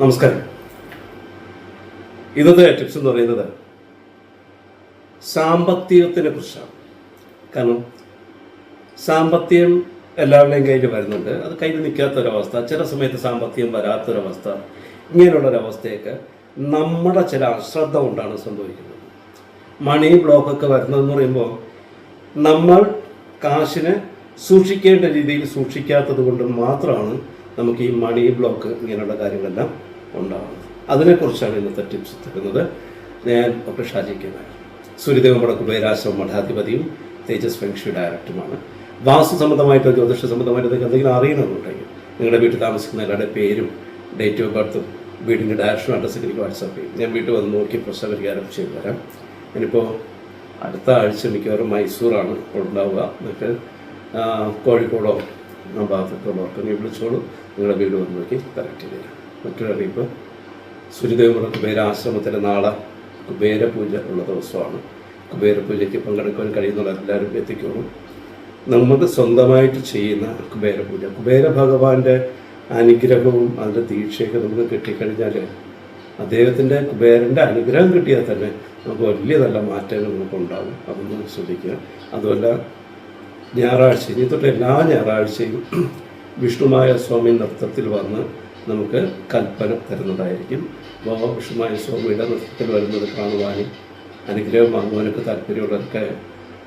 നമസ്കാരം. ഇന്നത്തെ ടിപ്സ് എന്ന് പറയുന്നത് സാമ്പത്തികത്തിനെ കുറിച്ചാണ്. കാരണം സാമ്പത്തികം എല്ലാവരുടെയും കയ്യിൽ വരുന്നുണ്ട്. അത് കയ്യിൽ നിൽക്കാത്തൊരവസ്ഥ ചില സമയത്ത് സാമ്പത്തികം വരാത്തൊരവസ്ഥ ഇങ്ങനെയുള്ളൊരവസ്ഥയൊക്കെ നമ്മുടെ ചില അശ്രദ്ധ കൊണ്ടാണ് സംഭവിക്കുന്നത്. മണി ബ്ലോക്കൊക്കെ വരുന്നതെന്ന് പറയുമ്പോൾ നമ്മൾ കാശിനെ സൂക്ഷിക്കേണ്ട രീതിയിൽ സൂക്ഷിക്കാത്തത് കൊണ്ട് മാത്രമാണ് നമുക്ക് ഈ മണി ബ്ലോക്ക് ഇങ്ങനെയുള്ള കാര്യങ്ങളെല്ലാം ഉണ്ടാകുന്നത് അതിനെക്കുറിച്ചാണ് ഇന്നത്തെ ടിപ്സ് തരുന്നത്. ഞാൻ ഡോക്ടർ ഷാജി കെ നായർ. സൂര്യദേവ മുടക്ക് പേരാശ്രമ മഠാധിപതിയും തേജസ് ഫെങ്ഷി ഡയറക്ടറുമാണ്. വാസ്തു സംബന്ധമായിട്ടോ ജ്യോതിഷ സംബന്ധമായിട്ടോ നിങ്ങൾക്ക് എന്തെങ്കിലും അറിയണമെന്നുണ്ടെങ്കിൽ നിങ്ങളുടെ വീട്ടിൽ താമസിക്കുന്ന എല്ലാവരുടെ പേരും ഡേറ്റ് ഓഫ് ബർത്തും വീടിന്റെ ഡയറക്ഷൻ അഡ്രസ്സ് എനിക്ക് വാട്സാപ്പ് ചെയ്യും. ഞാൻ വീട്ടിൽ വന്ന് നോക്കി പ്രശ്ന പരിഹാരം ചെയ്തു തരാം. ഞാനിപ്പോൾ അടുത്ത ആഴ്ച മിക്കവാറും മൈസൂറാണ് ഉണ്ടാവുക. നിങ്ങൾക്ക് കോഴിക്കോടോ ആ ഭാഗത്തൊക്കെ ഉള്ളവർക്ക് നീ വിളിച്ചോളൂ. നിങ്ങളുടെ വീട് വന്ന് നോക്കി കറക്റ്റ് ചെയ്തു തരാം. മറ്റൊരു സുരിദേവപുരം ആശ്രമത്തിലെ നാളെ കുബേരപൂജ ഉള്ള ദിവസമാണ്. കുബേരപൂജയ്ക്ക് പങ്കെടുക്കാൻ കഴിയുന്നുള്ള എല്ലാവരും എത്തിക്കോളൂ. നമുക്ക് സ്വന്തമായിട്ട് ചെയ്യുന്ന കുബേരപൂജ. കുബേര ഭഗവാന്റെ അനുഗ്രഹവും അതിന്റെ ദീക്ഷയൊക്കെ നമുക്ക് കിട്ടിക്കഴിഞ്ഞാൽ അദ്ദേഹത്തിന്റെ കുബേരന്റെ അനുഗ്രഹം കിട്ടിയാൽ തന്നെ നമുക്ക് വലിയ നല്ല മാറ്റങ്ങൾ നമുക്ക് ഉണ്ടാകും അതൊന്ന് ശ്രദ്ധിക്കുക. അതുമല്ല ഞായറാഴ്ച ഇനി തൊട്ട് എല്ലാ ഞായറാഴ്ചയും വിഷ്ണുമായ സ്വാമി നൃത്തത്തിൽ വന്ന് നമുക്ക് കൽപ്പന തരുന്നതായിരിക്കും. അപ്പോൾ വിഷ്ണുമായ സ്വാമിയുടെ നൃത്തത്തിൽ വരുന്നത് കാണുവാനും അനുഗ്രഹം വാങ്ങുവാനൊക്കെ താല്പര്യമുള്ളവർക്ക്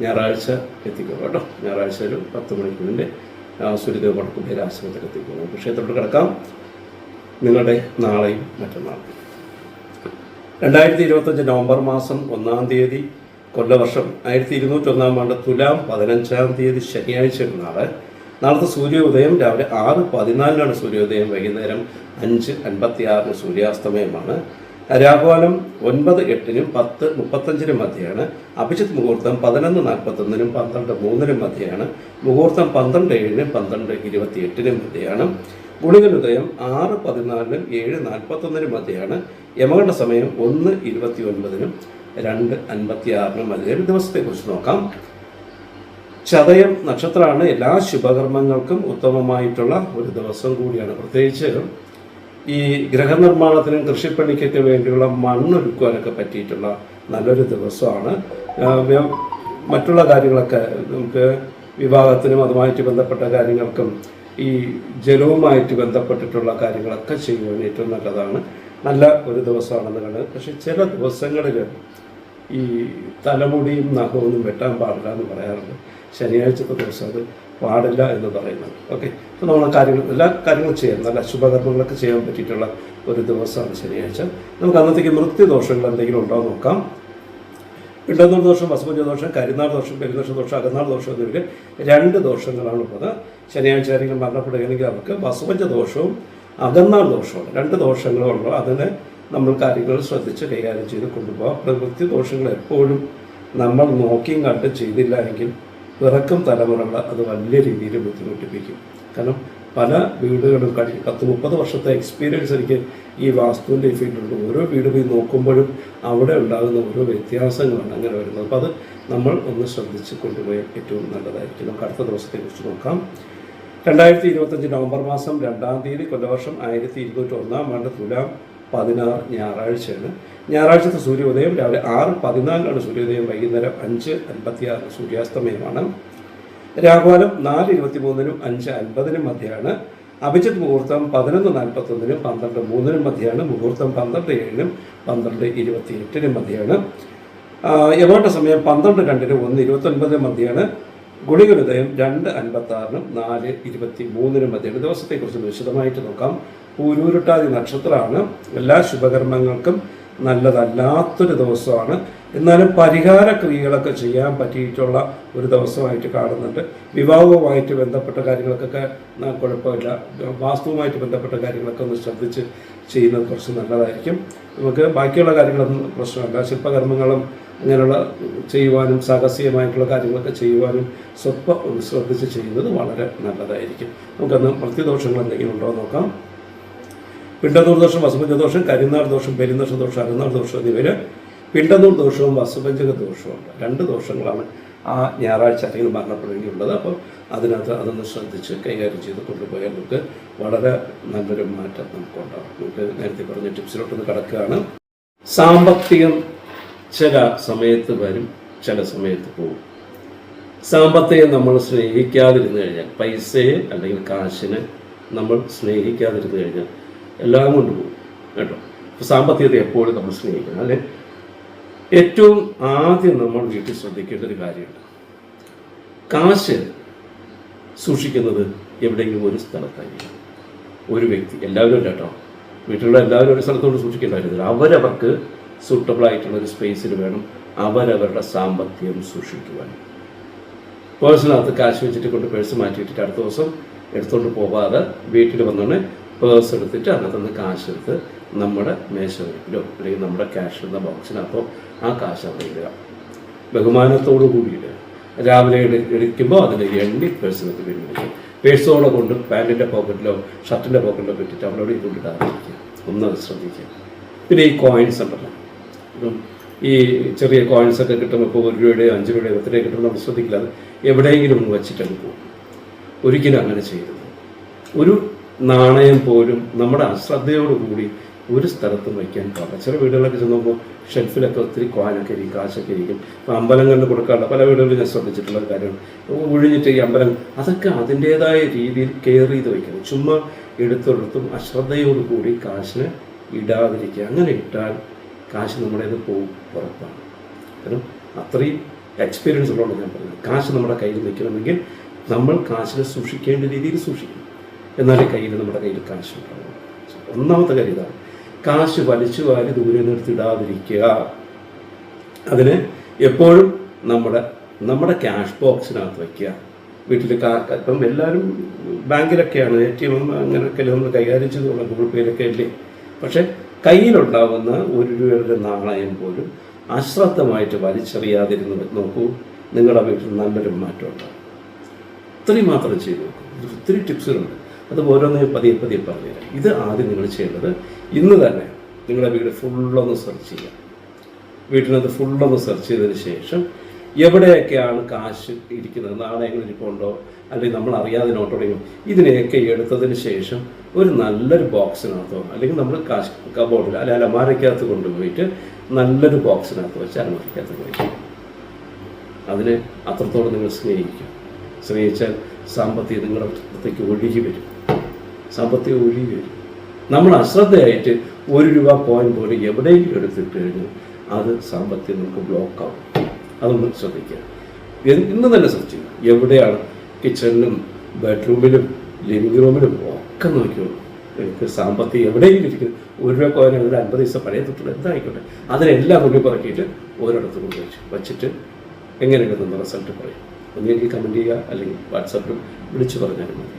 ഞായറാഴ്ച എത്തിക്കുക കേട്ടോ. ഞായറാഴ്ച ഒരു പത്ത് മണിക്കുള്ളിൽ സൂര്യദേവ് വടക്കുപേര് ആശ്രമത്തിൽ എത്തിക്കുക നമുക്ക് ക്ഷേത്രത്തിൽ കിടക്കാം. നിങ്ങളുടെ നാളെയും മറ്റന്നാളും. രണ്ടായിരത്തി ഇരുപത്തഞ്ച് നവംബർ മാസം ഒന്നാം തീയതി കൊല്ലവർഷം ആയിരത്തി ഇരുന്നൂറ്റൊന്നാം ആണ്ട് തുലാം പതിനഞ്ചാം തീയതി ശനിയാഴ്ച നാളെ. നാളത്തെ സൂര്യോദയം രാവിലെ ആറ് പതിനാലിനാണ് സൂര്യോദയം വൈകുന്നേരം അഞ്ച് അൻപത്തി ആറിന് സൂര്യാസ്തമയമാണ്. രാഘവാലം ഒൻപത് എട്ടിനും പത്ത് മുപ്പത്തഞ്ചിനും മധ്യയാണ്. അഭിജിത്ത് മുഹൂർത്തം പതിനൊന്ന് നാൽപ്പത്തൊന്നിനും പന്ത്രണ്ട് മൂന്നിനും മധ്യയാണ്. മുഹൂർത്തം പന്ത്രണ്ട് ഏഴിനും പന്ത്രണ്ട് ഇരുപത്തി എട്ടിനും മധ്യയാണ് ഗുളികനുദയം ആറ് പതിനാലിനും ഏഴ് നാൽപ്പത്തൊന്നിനും മധ്യയാണ്. യമകണ്ഠ സമയം ഒന്ന് ഇരുപത്തി ഒൻപതിനും രണ്ട് അൻപത്തി ആറിനും മധ്യ ഒരു ദിവസത്തെക്കുറിച്ച് നോക്കാം. ചതയം നക്ഷത്രമാണ്. എല്ലാ ശുഭകർമ്മങ്ങൾക്കും ഉത്തമമായിട്ടുള്ള ഒരു ദിവസം കൂടിയാണ്. പ്രത്യേകിച്ച് ഈ ഗ്രഹനിർമ്മാണത്തിനും കൃഷിപ്പണിക്കൊക്കെ വേണ്ടിയുള്ള മണ്ണൊരുക്കുവാനൊക്കെ പറ്റിയിട്ടുള്ള നല്ലൊരു ദിവസമാണ്. മറ്റുള്ള കാര്യങ്ങളൊക്കെ നമുക്ക് വിവാഹത്തിനും അതുമായിട്ട് ബന്ധപ്പെട്ട കാര്യങ്ങൾക്കും ഈ ജലവുമായിട്ട് ബന്ധപ്പെട്ടിട്ടുള്ള കാര്യങ്ങളൊക്കെ ചെയ്യുവാൻ ഏറ്റവും നല്ലതാണ്. നല്ല ഒരു ദിവസമാണെന്ന് കണ്ടത് പക്ഷെ ചില ദിവസങ്ങളിൽ ഈ തലമുടിയും നഖമൊന്നും വെട്ടാൻ പാടില്ല എന്ന് പറയാറുണ്ട്. ശനിയാഴ്ചത്തെ ദിവസം അത് പാടില്ല എന്ന് പറയുന്നത് ഓക്കെ. അപ്പോൾ നമ്മൾ കാര്യങ്ങൾ എല്ലാ കാര്യങ്ങളും ചെയ്യാം. നല്ല ശുഭകർമ്മങ്ങളൊക്കെ ചെയ്യാൻ പറ്റിയിട്ടുള്ള ഒരു ദിവസമാണ് ശനിയാഴ്ച. നമുക്ക് അന്നത്തേക്ക് മൃത്യുദോഷങ്ങൾ എന്തെങ്കിലും ഉണ്ടോ എന്ന് നോക്കാം. ഇടന്നൂർ ദോഷം വസുപഞ്ച ദോഷം കരിനാൾ ദോഷം പെരുദോഷ ദോഷം അകന്നാൾ ദോഷം എന്നിവർ രണ്ട് ദോഷങ്ങളാണ് ഉള്ളത്. ശനിയാഴ്ച ആരെങ്കിലും മരണപ്പെടുകയാണെങ്കിൽ അവർക്ക് വസുപഞ്ച ദോഷവും അകന്നാൾ ദോഷവും രണ്ട് ദോഷങ്ങളും ഉള്ളൂ അതിന് നമ്മൾ കാര്യങ്ങൾ ശ്രദ്ധിച്ച് കൈകാര്യം ചെയ്ത് കൊണ്ടുപോകാം. പ്രകൃതി ദോഷങ്ങൾ എപ്പോഴും നമ്മൾ നോക്കിയും കണ്ടും ചെയ്തില്ല എങ്കിൽ പിറക്കും തലമുറകൾ അത് വലിയ രീതിയിൽ ബുദ്ധിമുട്ടിപ്പിക്കും. കാരണം പല വീടുകളും കഴിഞ്ഞ് പത്ത് മുപ്പത് വർഷത്തെ എക്സ്പീരിയൻസ് എനിക്ക് ഈ വാസ്തുവിന്റെ ഫീൽഡിലുണ്ട് ഓരോ വീട് പോയി നോക്കുമ്പോഴും അവിടെ ഉണ്ടാകുന്ന ഓരോ വ്യത്യാസങ്ങളാണ് അങ്ങനെ വരുന്നത്. അപ്പോൾ അത് നമ്മൾ ഒന്ന് ശ്രദ്ധിച്ച് കൊണ്ടുപോയാൽ ഏറ്റവും നല്ലതായിരിക്കും. നമുക്ക് അടുത്ത ദിവസത്തെക്കുറിച്ച് നോക്കാം. രണ്ടായിരത്തി ഇരുപത്തഞ്ച് നവംബർ മാസം രണ്ടാം തീയതി കൊല്ലവർഷം ആയിരത്തി ഇരുന്നൂറ്റി ഒന്നാം. ആണ്ട് തുലാം. പതിനാറ് ഞായറാഴ്ചയാണ്. ഞായറാഴ്ചത്തെ സൂര്യോദയം രാവിലെ ആറ് പതിനാലിനാണ് സൂര്യോദയം വൈകുന്നേരം അഞ്ച് അൻപത്തി ആറ് സൂര്യാസ്തമയമാണ്. രാഘവാലം നാല് ഇരുപത്തി മൂന്നിനും അഞ്ച് അൻപതിനും മധ്യയാണ്. അഭിജിത് മുഹൂർത്തം പതിനൊന്ന് നാൽപ്പത്തൊന്നിനും പന്ത്രണ്ട് മൂന്നിനും മധ്യയാണ്. മുഹൂർത്തം പന്ത്രണ്ട് ഏഴിനും പന്ത്രണ്ട് ഇരുപത്തി എട്ടിനും മധ്യയാണ് യഥാർത്ഥ സമയം പന്ത്രണ്ട് രണ്ടിനും ഒന്ന് ഇരുപത്തൊൻപതിനും മധ്യയാണ്. ഗുളികനുദയം രണ്ട് അൻപത്തി ആറിനും നാല് ഇരുപത്തി മൂന്നിനും മധ്യയാണ്. ദിവസത്തെക്കുറിച്ച് വിശദമായിട്ട് നോക്കാം. പൂരൂരുട്ടാതി നക്ഷത്രമാണ്. എല്ലാ ശുഭകർമ്മങ്ങൾക്കും നല്ലതല്ലാത്തൊരു ദിവസമാണ്. എന്നാലും പരിഹാര ക്രിയകളൊക്കെ ചെയ്യാൻ പറ്റിയിട്ടുള്ള ഒരു ദിവസമായിട്ട് കാണുന്നുണ്ട്. വിവാഹവുമായിട്ട് ബന്ധപ്പെട്ട കാര്യങ്ങൾക്കൊക്കെ കുഴപ്പമില്ല. വാസ്തുവുമായിട്ട് ബന്ധപ്പെട്ട കാര്യങ്ങളൊക്കെ ഒന്ന് ശ്രദ്ധിച്ച് ചെയ്യുന്നത് കുറച്ച് നല്ലതായിരിക്കും. നമുക്ക് ബാക്കിയുള്ള കാര്യങ്ങളൊന്നും പ്രശ്നമല്ല. ശില്പകർമ്മങ്ങളും അങ്ങനെയുള്ള ചെയ്യുവാനും സാഹസികമായിട്ടുള്ള കാര്യങ്ങളൊക്കെ ചെയ്യുവാനും ഒന്ന് ശ്രദ്ധിച്ച് ചെയ്യുന്നത് വളരെ നല്ലതായിരിക്കും. നമുക്കൊന്ന് പ്രത്യദോഷങ്ങൾ എന്തെങ്കിലും ഉണ്ടോ നോക്കാം. പിണ്ടനൂർ ദോഷം വസുപഞ്ച ദോഷം കരിനാൾ ദോഷം പെരുന്നോഷ ദോഷം അരുനാൾ ദോഷം എന്നിവര് പിണ്ടനൂർ ദോഷവും വസുപഞ്ചക ദോഷവും ഉണ്ട്. രണ്ട് ദോഷങ്ങളാണ് ആ ഞായറാഴ്ച അല്ലെങ്കിൽ മരണപ്പെടുകയുള്ളത് അപ്പോൾ അതിനകത്ത് അതൊന്ന് ശ്രദ്ധിച്ച് കൈകാര്യം ചെയ്ത് കൊണ്ടുപോയാൽ നമുക്ക് വളരെ നല്ലൊരു മാറ്റം നമുക്കുണ്ടാകും. നമുക്ക് നേരത്തെ പറഞ്ഞ ടിപ്സിലോട്ടൊന്ന് കിടക്കുകയാണ്. സാമ്പത്തികം ചില സമയത്ത് വരും ചില സമയത്ത് പോകും സാമ്പത്തികം നമ്മൾ സ്നേഹിക്കാതിരുന്നു കഴിഞ്ഞാൽ പൈസയെ അല്ലെങ്കിൽ കാശിനെ നമ്മൾ സ്നേഹിക്കാതിരുന്നു കഴിഞ്ഞാൽ എല്ലാം കൊണ്ട് പോകും കേട്ടോ? അപ്പോൾ സാമ്പത്തികത്തെ എപ്പോഴും നമ്മൾ സ്നേഹിക്കണം അല്ലെ? ഏറ്റവും ആദ്യം നമ്മൾ വീട്ടിൽ ശ്രദ്ധിക്കേണ്ട ഒരു കാര്യമുണ്ട്. കാശ് സൂക്ഷിക്കുന്നത് എവിടെയെങ്കിലും ഒരു സ്ഥലത്തായിരിക്കും ഒരു വ്യക്തി എല്ലാവരും കേട്ടോ വീട്ടിലുള്ള എല്ലാവരും ഒരു സ്ഥലത്തോട് സൂക്ഷിക്കേണ്ടതായിരുന്നു അവരവർക്ക് സൂട്ടബിൾ ആയിട്ടുള്ള ഒരു സ്പേസിൽ വേണം അവരവരുടെ സാമ്പത്തികം സൂക്ഷിക്കുവാൻ. പേഴ്സിനകത്ത് കാശ് വെച്ചിട്ട് കൊണ്ട് പേഴ്സ് മാറ്റിയിട്ടിട്ട് അടുത്ത ദിവസം എടുത്തുകൊണ്ട് പോകാതെ വീട്ടിൽ വന്നോണ്ട് പേഴ്സ് എടുത്തിട്ട് അതിനകത്തുനിന്ന് കാശ് എടുത്ത് നമ്മുടെ മേശവരിപ്പിലോ അല്ലെങ്കിൽ നമ്മുടെ ക്യാഷ് എന്ന ബോക്സിനകത്തോ ആ കാശ് അവിടെ ഇടുക. ബഹുമാനത്തോടു കൂടി ഇടുക രാവിലെ എടു എടുക്കുമ്പോൾ അതിന്റെ എണ്ണി പേഴ്സിനകത്ത് പിന്നിടുക പേഴ്സോടെ കൊണ്ട് പാന്റിന്റെ പോക്കറ്റിലോ ഷർട്ടിന്റെ പോക്കറ്റിലോ ഇട്ടിട്ട് അവളോട് കൊണ്ടിടാതിരിക്കുക ഒന്നത് ശ്രദ്ധിക്കുക. പിന്നെ ഈ കോയിൻസ് ഉണ്ടല്ലോ. ഇപ്പം ഈ ചെറിയ കോയിൻസ് ഒക്കെ കിട്ടുമ്പോൾ ഇപ്പോൾ ഒരു രൂപയുടെയോ അഞ്ച് രൂപയുടെയോ രൂപ കിട്ടുമ്പോൾ നമ്മൾ ശ്രദ്ധിക്കില്ല. അത് എവിടെയെങ്കിലും ഒന്ന് വെച്ചിട്ടങ്ങ് പോകും. ഒരിക്കലും അങ്ങനെ ചെയ്യരുത്. ഒരു നാണയം പോലും നമ്മുടെ അശ്രദ്ധയോടുകൂടി ഒരു സ്ഥലത്തും വയ്ക്കാൻ പാടില്ല. ചില വീടുകളൊക്കെ ചെന്ന് നോക്കുമ്പോൾ ഷെൽഫിലൊക്കെ ഒത്തിരി കോനൊക്കെ ഇരിക്കും കാശൊക്കെ ഇരിക്കും. ഇപ്പോൾ അമ്പലങ്ങളിൽ കൊടുക്കാറുള്ള പല വീടുകളിലും ഞാൻ ശ്രദ്ധിച്ചിട്ടുള്ള ഒരു കാര്യമാണ് ഒഴിഞ്ഞിട്ട് ഈ അമ്പലം അതൊക്കെ അതിന്റേതായ രീതിയിൽ കെയർ ചെയ്ത് വയ്ക്കണം. ചുമ്മാ എടുത്തൊടുത്തും അശ്രദ്ധയോടുകൂടി കാശിനെ ഇടാതിരിക്കുക. അങ്ങനെ ഇട്ടാൽ കാശ് നമ്മുടേത് പോകും ഉറപ്പാണ്. കാരണം അത്രയും എക്സ്പീരിയൻസ് ഉള്ളതുകൊണ്ട് ഞാൻ പറഞ്ഞത്. കാശ് നമ്മുടെ കയ്യിൽ നിൽക്കണമെങ്കിൽ നമ്മൾ കാശിനെ സൂക്ഷിക്കേണ്ട രീതിയിൽ സൂക്ഷിക്കണം. എന്നാലേ കയ്യിൽ നമ്മുടെ കയ്യിൽ കാശ് ഉണ്ടാവും. ഒന്നാമത്തെ കാര്യം ഇതാണ്. കാശ് വലിച്ചു വാരി ദൂരെ നിർത്തിടാതിരിക്കുക അതിന് എപ്പോഴും നമ്മുടെ നമ്മുടെ ക്യാഷ് ബോക്സിനകത്ത് വയ്ക്കുക. വീട്ടിൽ ഇപ്പം എല്ലാവരും ബാങ്കിലൊക്കെയാണ്. എ ടി എം അങ്ങനെയൊക്കെ നമ്മൾ കൈകാര്യം ചെയ്തുള്ള ഗൂഗിൾ പേയിലൊക്കെ അല്ലേ? പക്ഷേ കയ്യിലുണ്ടാവുന്ന ഒരു രൂപയുടെ നാണയം പോലും അശ്രദ്ധമായിട്ട് വലിച്ചെറിയാതിരുന്ന് നോക്കൂ. നിങ്ങളുടെ വീട്ടിൽ നല്ലൊരു മാറ്റം ഉണ്ടാകും. ഇത്രയും മാത്രം ചെയ്തു നോക്കൂ. ഒത്തിരി ടിപ്സുകളുണ്ട്. അത് ഓരോന്ന് പതിയെ പതിയെ പറഞ്ഞുതരാം ഇത് ആദ്യം നിങ്ങൾ ചെയ്യേണ്ടത് ഇന്ന് തന്നെ നിങ്ങളുടെ വീട് ഫുള്ളൊന്ന് സെർച്ച് ചെയ്യുക വീട്ടിനകത്ത് ഫുള്ളൊന്ന് സെർച്ച് ചെയ്തതിന് ശേഷം എവിടെയൊക്കെയാണ് കാശ് ഇരിക്കുന്നത്? നാണയങ്ങൾ ഇരിപ്പുണ്ടോ? അല്ലെങ്കിൽ നമ്മൾ അറിയാതെ നോട്ടോടെയും ഇതിനെയൊക്കെ എടുത്തതിന് ശേഷം ഒരു നല്ലൊരു ബോക്സിനകത്തോ അല്ലെങ്കിൽ നമ്മൾ കാശ് കബോർഡിൽ അല്ലെങ്കിൽ അലമാരയ്ക്കകത്ത് കൊണ്ടുപോയിട്ട് നല്ലൊരു ബോക്സിനകത്ത് വെച്ച് അലമാരയ്ക്കകത്ത് കഴിക്കും അതിനെ അത്രത്തോളം നിങ്ങൾ സ്നേഹിക്കും. സ്നേഹിച്ചാൽ സാമ്പത്തികം നിങ്ങളുടെ അടുത്തേക്ക് ഒഴുകി വരും. സാമ്പത്തികം ഒഴുകി വരും. നമ്മൾ അശ്രദ്ധയായിട്ട് ഒരു രൂപ കോയിൻ പോലും എവിടെയെങ്കിലും എടുത്തിട്ട് കഴിഞ്ഞാൽ അത് സാമ്പത്തികം നമുക്ക് ബ്ലോക്കാവും അതൊന്ന് ശ്രദ്ധിക്കുക. ഇന്ന് തന്നെ സെർച്ച് ചെയ്യുക എവിടെയാണ് കിച്ചണിലും ബെഡ്റൂമിലും ലിവിങ് റൂമിലും ഒക്കെ നോക്കിയോളൂ എനിക്ക് സാമ്പത്തികം എവിടെയെങ്കിലും ഇരിക്കുന്നു. ഒരു രൂപ കോയിൻ ഒരു അൻപത് ദിവസം പഴയ തൊട്ടുള്ള എന്തായിക്കോട്ടെ? അതിനെല്ലാം കൊണ്ടു പറക്കിയിട്ട് ഓരോടത്ത് കൊണ്ട് വെച്ചു. വച്ചിട്ട് എങ്ങനെയുണ്ടെന്ന് റിസൾട്ട് പറയും. ഒന്നെങ്കിൽ കമന്റ് ചെയ്യുക അല്ലെങ്കിൽ വാട്സാപ്പിലും വിളിച്ചു പറഞ്ഞാലും മതി.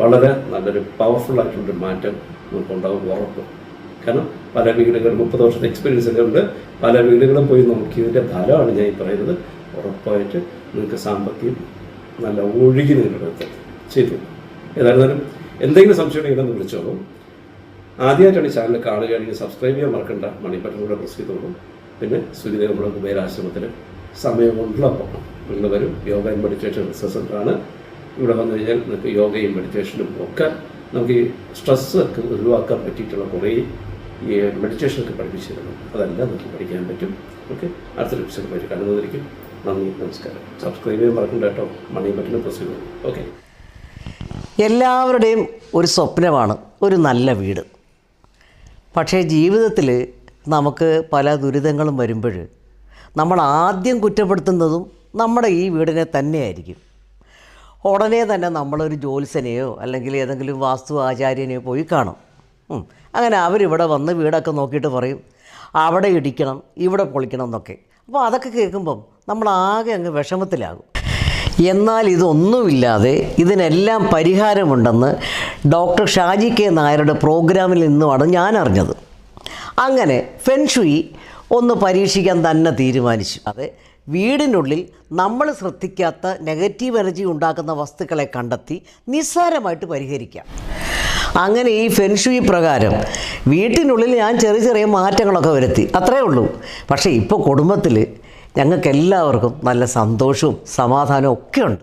വളരെ നല്ലൊരു പവർഫുൾ ആയിട്ടുള്ളൊരു മാറ്റം നമുക്കുണ്ടാവും ഉറപ്പ്. കാരണം പല വീടുകളും മുപ്പത് വർഷത്തെ എക്സ്പീരിയൻസ് ഒക്കെ ഉണ്ട്. പല വീടുകളും പോയി നോക്കിയതിന്റെ ഫലമാണ് ഞാൻ ഈ പറയുന്നത്. ഉറപ്പായിട്ട് നിങ്ങൾക്ക് സാമ്പത്തികം നല്ല ഒഴുകി നിങ്ങളുടെ ചെയ്തു ഏതായിരുന്നാലും എന്തെങ്കിലും സംശയം ഉണ്ടെങ്കിൽ ഒന്ന് വിളിച്ചോളൂ. ആദ്യമായിട്ടാണ് ഈ ചാനൽ കാണുകയാണെങ്കിൽ സബ്സ്ക്രൈബ് ചെയ്യാൻ മറക്കണ്ട. മണി കൂടെ പ്രസ് ചെയ്തോളൂ. പിന്നെ നമ്മുടെ കുബേരാശ്രമത്തിൽ സമയമുള്ളപ്പോൾ. നിങ്ങൾ വരും. യോഗ ആൻഡ് മെഡിറ്റേഷൻ റിസർച്ച് സെന്ററാണ് ഇവിടെ വന്നു കഴിഞ്ഞാൽ നമുക്ക് യോഗയും മെഡിറ്റേഷനും ഒക്കെ നമുക്ക് ഈ സ്ട്രെസ് ഒക്കെ ഒഴിവാക്കാൻ പറ്റിയിട്ടുള്ള കുറേ ഈ മെഡിറ്റേഷനൊക്കെ പഠിപ്പിച്ചു തരണം അതെല്ലാം നമുക്ക് പഠിക്കാൻ പറ്റും. ഓക്കെ അടുത്ത എപ്പിസോഡ് കണ്ടുവന്നിരിക്കും നന്ദി നമസ്കാരം. സബ്സ്ക്രൈബ് ചെയ്യാൻ മറക്കണ്ട കേട്ടോ. മണി പറ്റുന്ന പ്രസ് ഓക്കെ എല്ലാവരുടെയും ഒരു സ്വപ്നമാണ് ഒരു നല്ല വീട്. പക്ഷേ ജീവിതത്തിൽ നമുക്ക് പല ദുരിതങ്ങളും വരുമ്പോൾ നമ്മൾ ആദ്യം കുറ്റപ്പെടുത്തുന്നതും നമ്മുടെ ഈ വീടിനെ തന്നെയായിരിക്കും. ഉടനെ തന്നെ നമ്മളൊരു ജ്യോത്സനെയോ അല്ലെങ്കിൽ ഏതെങ്കിലും വാസ്തു ആചാര്യനെയോ പോയി കാണും. അങ്ങനെ അവരിവിടെ വന്ന് വീടൊക്കെ നോക്കിയിട്ട് പറയും അവിടെ ഇടിക്കണം ഇവിടെ പൊളിക്കണം എന്നൊക്കെ. അപ്പോൾ അതൊക്കെ കേൾക്കുമ്പം നമ്മൾ ആകെ അങ്ങ് വിഷമത്തിലാകും. എന്നാൽ ഇതൊന്നുമില്ലാതെ ഇതിനെല്ലാം പരിഹാരമുണ്ടെന്ന് ഡോക്ടർ ഷാജി കെ നായരുടെ പ്രോഗ്രാമിൽ നിന്നുമാണ് ഞാൻ അറിഞ്ഞത്. അങ്ങനെ ഫെൻഷുയി ഒന്ന് പരീക്ഷിക്കാൻ തന്നെ തീരുമാനിച്ചു. അതെ വീടിനുള്ളിൽ നമ്മൾ ശ്രദ്ധിക്കാത്ത നെഗറ്റീവ് എനർജി ഉണ്ടാക്കുന്ന വസ്തുക്കളെ കണ്ടെത്തി നിസ്സാരമായിട്ട് പരിഹരിക്കാം. അങ്ങനെ ഈ ഫെൻഷുയി പ്രകാരം വീട്ടിനുള്ളിൽ ഞാൻ ചെറിയ ചെറിയ മാറ്റങ്ങളൊക്കെ വരുത്തി. അത്രേ ഉള്ളൂ. പക്ഷേ ഇപ്പോൾ കുടുംബത്തിൽ ഞങ്ങൾക്ക് എല്ലാവർക്കും നല്ല സന്തോഷവും സമാധാനവും ഒക്കെ ഉണ്ട്.